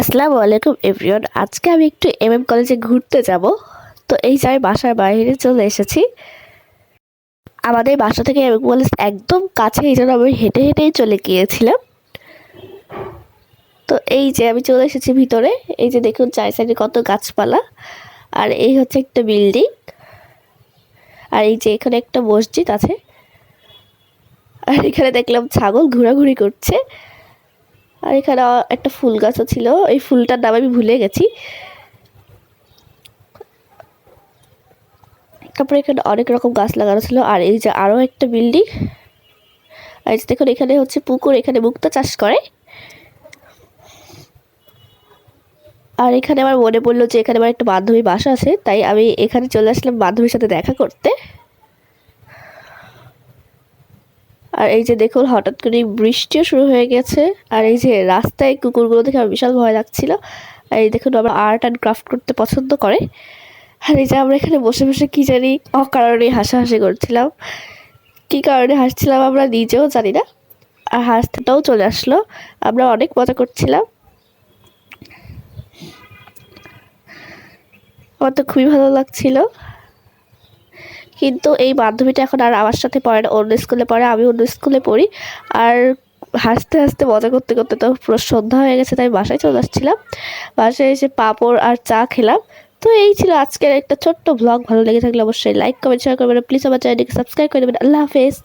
আসসালামু আলাইকুম, এভরিওয়ান। আজকে আমি একটু এম এম কলেজে ঘুরতে যাব। তো এই যে আমি বাসার বাইরে চলে এসেছি। আমাদের বাসা থেকে এম এম কলেজ একদম কাছে এই জন্য আমি হেঁটে হেঁটেই চলে গিয়েছিলাম। তো এই যে আমি চলে এসেছি ভিতরে, এই যে দেখুন চার সাইডে কত গাছপালা। আর এই হচ্ছে একটা বিল্ডিং। আর এই যে এখানে একটা মসজিদ আছে। আর এখানে দেখলাম ছাগল ঘোরাঘুরি করছে। আর এখানে একটা ফুল গাছও ছিল। এই ফুলটার নাম আমি ভুলে গেছি। তারপরে এখানে অনেক রকম গাছ লাগানো ছিল। আর এই যে আরও একটা বিল্ডিং। আর দেখুন, এখানে হচ্ছে পুকুর, এখানে মুক্তা চাষ করে। আর এখানে আমার মনে পড়ল যে এখানে আমার একটা বান্ধবী বাসা আছে। তাই আমি এখানে চলে আসলাম বান্ধবীর সাথে দেখা করতে। আর এই যে দেখুন, হঠাৎ করে বৃষ্টিও শুরু হয়ে গেছে। আর এই যে রাস্তায় কুকুরগুলো দেখে আমার বিশাল ভয় লাগছিল। আর এই দেখুন আমরা আর্ট অ্যান্ড ক্রাফট করতে পছন্দ করে। আর এই যে আমরা এখানে বসে বসে কী জানি অকারণে হাসাহাসি করছিলাম। কী কারণে হাসছিলাম আমরা নিজেও জানি না। আর হাসতেটাও চলে আসলো। আমরা অনেক মজা করছিলাম। আমার তো খুবই ভালো লাগছিল। কিন্তু এই বান্ধবীটা এখন আর আমার সাথে পড়ে না, অন্য স্কুলে পড়ে, আমি অন্য স্কুলে পড়ি। আর হাসতে হাসতে মজা করতে করতে তো পুরো সন্ধ্যা হয়ে গেছে, তাই বাসায় চলে আসছিলাম। বাসায় এসে পাঁপড় আর চা খেলাম। তো এই ছিল আজকের একটা ছোট্ট ব্লগ ভালো লেগে থাকলে অবশ্যই লাইক কমেন্ট শেয়ার করবেন। প্লিজ আমার চ্যানেলটিকে সাবস্ক্রাইব করে দেবেন। আল্লাহ হাফেজ।